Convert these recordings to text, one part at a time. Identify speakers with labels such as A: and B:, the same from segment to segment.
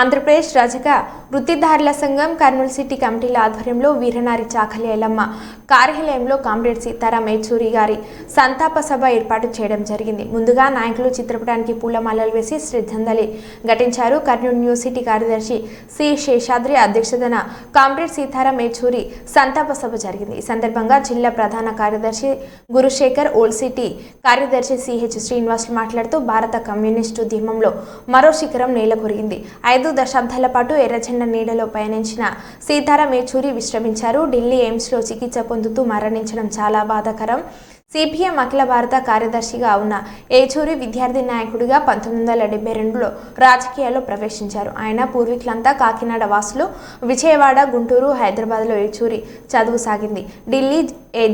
A: ఆంధ్రప్రదేశ్ రజక వృత్తిదారుల సంఘం కర్నూలు సిటీ కమిటీల ఆధ్వర్యంలో వీరనారి చాకలి ఎల్లమ్మ కార్యాలయంలో కామ్రేడ్ సీతారాం ఏచూరి గారి సంతాప సభ ఏర్పాటు చేయడం జరిగింది. ముందుగా నాయకులు చిత్రపటానికి పూలమాలలు వేసి శ్రద్ధాంజలి ఘటించారు. కర్నూలు న్యూ సిటీ కార్యదర్శి సి శేషాద్రి అధ్యక్షతన కామ్రేడ్ సీతారాం ఏచూరి సంతాప సభ జరిగింది. ఈ సందర్భంగా జిల్లా ప్రధాన కార్యదర్శి గురుశేఖర్ ఓల్డ్ సిటీ కార్యదర్శి సిహెచ్ శ్రీనివాసులు మాట్లాడుతూ భారత కమ్యూనిస్టు ఉద్యమంలో మరో శిఖరం నేలకొరిగింది. ఐదు ఐదు దశాబ్దాల పాటు ఎర్రజెండ నీడలో పయనించిన సీతారాం ఏచూరి విశ్రమించారు. ఢిల్లీ ఎయిమ్స్లో చికిత్స పొందుతూ మరణించడం చాలా బాధాకరం. సిపిఎం అఖిల భారత కార్యదర్శిగా ఉన్న ఏచూరి విద్యార్థి నాయకుడిగా పంతొమ్మిది వందల డెబ్బై రెండులో రాజకీయాల్లో ప్రవేశించారు. ఆయన పూర్వీకులంతా కాకినాడ వాసులు. విజయవాడ గుంటూరు హైదరాబాద్లో ఏచూరి చదువు సాగింది. ఢిల్లీ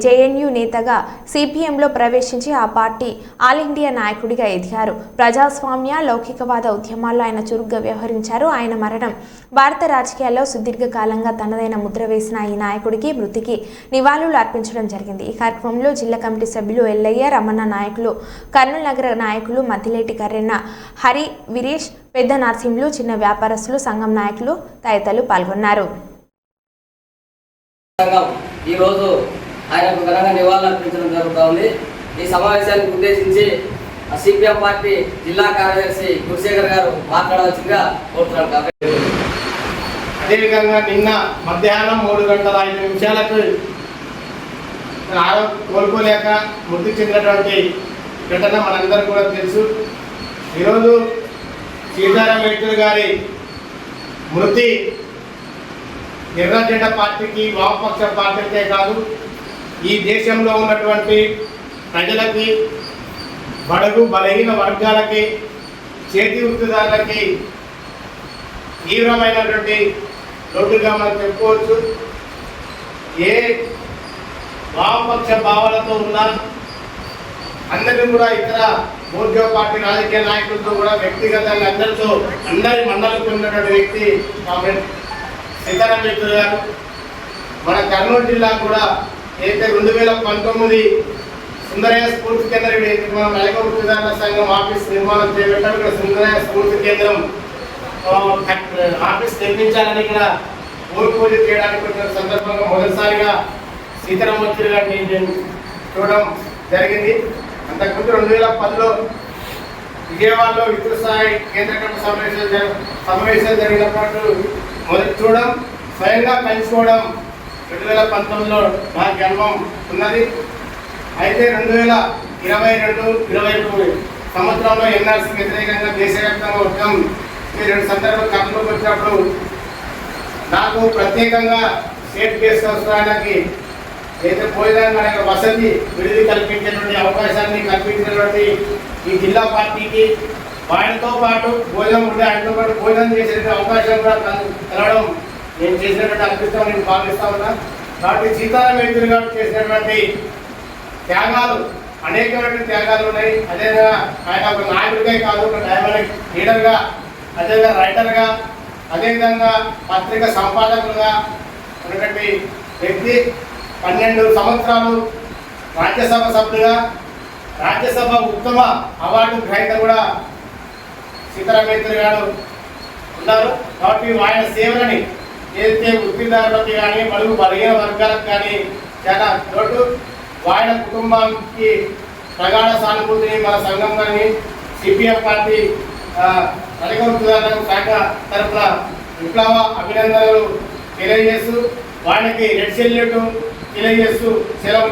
A: జేఎన్యూ నేతగా సిపిఎంలో ప్రవేశించి ఆ పార్టీ ఆల్ ఇండియా నాయకుడిగా ఎదిగారు. ప్రజాస్వామ్య లౌకికవాద ఉద్యమాల్లో ఆయన చురుగ్గా వ్యవహరించారు. ఆయన మరణం భారత రాజకీయాల్లో సుదీర్ఘకాలంగా తనదైన ముద్ర వేసిన ఈ నాయకుడికి మృతికి నివాళులు అర్పించడం జరిగింది. ఈ కార్యక్రమంలో జిల్లా కమిటీ సభ్యులు ఎల్లయ్య రమణ నాయకులు కర్నూలు నగర నాయకులు మద్దిలేటి కర్రెన్న హరి వీరేష్ పెద్ద నరసింహులు చిన్న వ్యాపారస్తులు సంఘం నాయకులు తదితరులు పాల్గొన్నారు.
B: ఈరోజు ఆయనకు ఘనంగా నివాళులు అర్పించడం జరుగుతోంది ఈ సమావేశానికి ఉద్దేశించి సిపిఎం పార్టీ జిల్లా కార్యదర్శి గురుశేఖర్ గారు మాట్లాడవలసిందిగా కోరుతున్నాను కాబట్టి
C: అదేవిధంగా నిన్న మధ్యాహ్నం మూడు గంటల ఐదు నిమిషాలకు కోలుకోలేక మృతి చెందినటువంటి ఘటన మనందరూ కూడా తెలుసు. ఈరోజు సీతారాం యేచూరి గారి మృతి ఎర్రజెండ పార్టీకి వామపక్ష పార్టీకే కాదు ఈ దేశంలో ఉన్నటువంటి ప్రజలకి బడుగు బలహీన వర్గాలకి చేతి వృత్తిదారులకి తీవ్రమైనటువంటి లోటుగా మనం చెప్పుకోవచ్చు. ఏ వామపక్ష భావాలతో ఉన్నా అందరినీ కూడా ఇతర మోర్జో పార్టీ రాజకీయ నాయకులతో కూడా వ్యక్తిగతంగా అందరితో అందరి మండలికి ఉన్నటువంటి వ్యక్తి కామ్రేడ్ సీతారాం గారు. మన కర్నూలు జిల్లా కూడా అయితే రెండు వేల పంతొమ్మిది సుందరయ్య స్ఫూర్తి కేంద్రం ఏదైతే మనం నలక విధాన సంఘం ఆఫీస్ నిర్మాణం చేపట్టాం ఇక్కడ సుందరయ్య స్ఫూర్తి కేంద్రం ఆఫీస్ నిర్మించాలని ఇక్కడ భూమి పూజ చేయడానికి వచ్చిన సందర్భంగా మొదటిసారిగా సీతారామూర్తి గారిని నేను చూడడం జరిగింది. అంతకుముందు రెండు వేల పదిలో విజయవాడలో విద్యుత్ స్థాయి కేంద్ర కమిటీ సమావేశాలు సమావేశాలు జరిగినప్పుడు మొదటి చూడడం స్వయంగా కలుసుకోవడం రెండు వేల పంతొమ్మిదిలో నా జన్మం ఉన్నది. అయితే రెండు వేల ఇరవై రెండు ఇరవై మూడు సంవత్సరంలో ఎన్ఆర్సీ వ్యతిరేకంగా దేశవ్యాప్తంగా ఉద్యమం ఈ రెండు సందర్భాలు కథలోకి వచ్చినప్పుడు నాకు ప్రత్యేకంగా స్టేట్ గెస్ట్ హౌస్ అయితే పోయేదాన్ని అనేక వసతి విడుదల కల్పించేటువంటి అవకాశాన్ని కల్పించినటువంటి ఈ జిల్లా పార్టీకి ఆయనతో పాటు భోజనం ఉంటే ఆయనతో పాటు భోజనం చేసే అవకాశం కూడా తెలవడం నేను చేసినటువంటి అదృష్టం నేను భావిస్తా ఉన్నా. కాబట్టి సీతారాం యేచూరి గారు చేసినటువంటి త్యాగాలు అనేకమైన త్యాగాలు ఉన్నాయి. అదేవిధంగా ఆయన ఒక నాయకుడిగా కాదు ఒక డైనమిక్ లీడర్గా అదేవిధంగా రైటర్గా అదేవిధంగా పత్రిక సంపాదకులుగా ఉన్నటువంటి వ్యక్తి పన్నెండు సంవత్సరాలు రాజ్యసభ సభ్యులుగా రాజ్యసభ ఉత్తమ అవార్డు గ్రహీత కూడా సీతారాం గారు ఉన్నారు. కాబట్టి ఆయన సేవలని ఏదైతే వృత్తిదారులకి కానీ బడుగు బలహీన వర్గాలకు కానీ చాలా రోడ్డు ఆయన కుటుంబానికి ప్రగాఢ సానుభూతిని మన సంఘం కానీ సిపిఎం పార్టీ అధిక వృత్తిదారులకు శాఖ తరఫున విప్లవ అభినందనలు తెలియజేస్తూ వాళ్ళకి రెడ్ సెల్యూట్ తెలియజేస్తూ సెలవు